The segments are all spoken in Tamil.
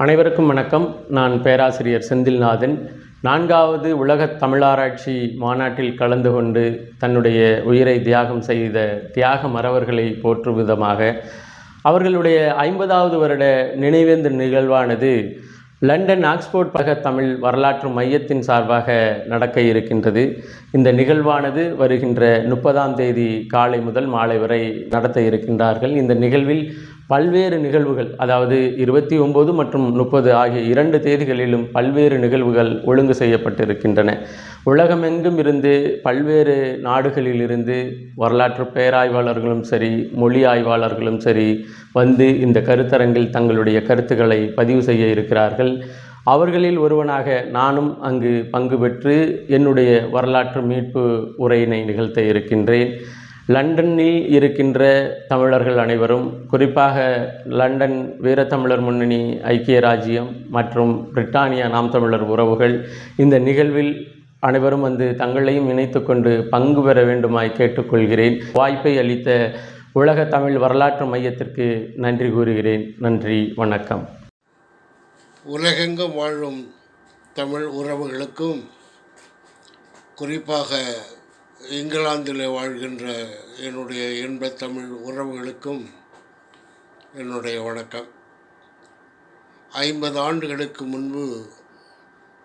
அனைவருக்கும் வணக்கம். நான் பேராசிரியர் செந்தில்நாதன். நான்காவது உலகத் தமிழாராய்ச்சி மாநாட்டில் கலந்து கொண்டு தன்னுடைய உயிரை தியாகம் செய்த தியாக மறவர்களை போற்றும் விதமாக அவர்களுடைய ஐம்பதாவது வருட நினைவேந்த நிகழ்வானது லண்டன் ஆக்ஸ்போர்ட் பக தமிழ் வரலாற்று மையத்தின் சார்பாக நடக்க இருக்கின்றது. இந்த நிகழ்வானது வருகின்ற முப்பதாம் தேதி காலை முதல் மாலை வரை நடத்த இருக்கின்றார்கள். இந்த நிகழ்வில் பல்வேறு நிகழ்வுகள் அதாவது இருபத்தி ஒம்பது மற்றும் முப்பது ஆகிய இரண்டு தேதிகளிலும் பல்வேறு நிகழ்வுகள் ஒழுங்கு செய்யப்பட்டிருக்கின்றன. உலகமெங்கும் இருந்து பல்வேறு நாடுகளிலிருந்து வரலாற்று பேராய்வாளர்களும் சரி மொழி ஆய்வாளர்களும் சரி வந்து இந்த கருத்தரங்கில் தங்களுடைய கருத்துக்களை பதிவு செய்ய இருக்கிறார்கள். அவர்களில் ஒருவனாக நானும் அங்கு பங்கு பெற்று என்னுடைய வரலாற்று மீட்பு உரையினை நிகழ்த்த இருக்கின்றேன். லண்டனில் இருக்கின்ற தமிழர்கள் அனைவரும் குறிப்பாக லண்டன் வீரத்தமிழர் முன்னணி ஐக்கிய ராஜ்யம் மற்றும் பிரிட்டானியா நாம் தமிழர் உறவுகள் இந்த நிகழ்வில் அனைவரும் வந்து தங்களையும் இணைத்து கொண்டு பங்கு பெற வேண்டுமாய் கேட்டுக்கொள்கிறேன். வாய்ப்பை அளித்த உலக தமிழ் வரலாற்று மையத்திற்கு நன்றி கூறுகிறேன். நன்றி வணக்கம். உலகெங்கும் வாழும் தமிழ் உறவுகளுக்கும் குறிப்பாக இங்கிலாந்தில் வாழ்கின்ற என்னுடைய இன்பத் தமிழ் உறவுகளுக்கும் என்னுடைய வணக்கம். ஐம்பது ஆண்டுகளுக்கு முன்பு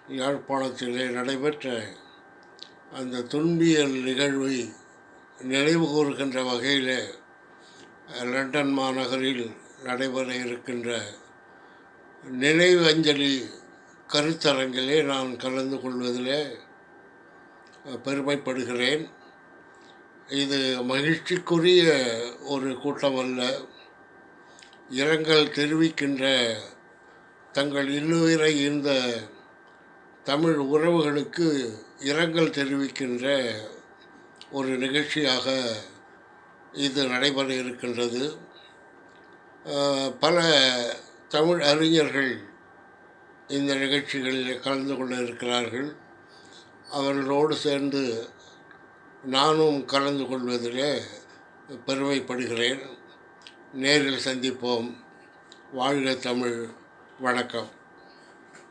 யாழ்ப்பாணத்திலே நடைபெற்ற அந்த துன்பியல் நிகழ்வை நினைவு கூறுகின்ற வகையில் லண்டன் மாநகரில் நடைபெற இருக்கின்ற நினைவஞ்சலி கருத்தரங்கிலே நான் கலந்து கொள்வதிலே பெருமைப்படுகிறேன். இது மகிழ்ச்சிக்குரிய ஒரு கூட்டம் அல்ல இரங்கல் தெரிவிக்கின்ற தங்கள் இன்னுயிரை இந்த தமிழ் உறவுகளுக்கு இரங்கல் தெரிவிக்கின்ற ஒரு நிகழ்ச்சியாக இது நடைபெற இருக்கின்றது. பல தமிழ் அறிஞர்கள் இந்த நிகழ்ச்சிகளில் கலந்து கொள்ள இருக்கிறார்கள். அவர்களோடு சேர்ந்து நானும் கலந்து கொள்வதிலே பெருமைப்படுகிறேன். நேரில் சந்திப்போம். வாழ்க தமிழ். வணக்கம்.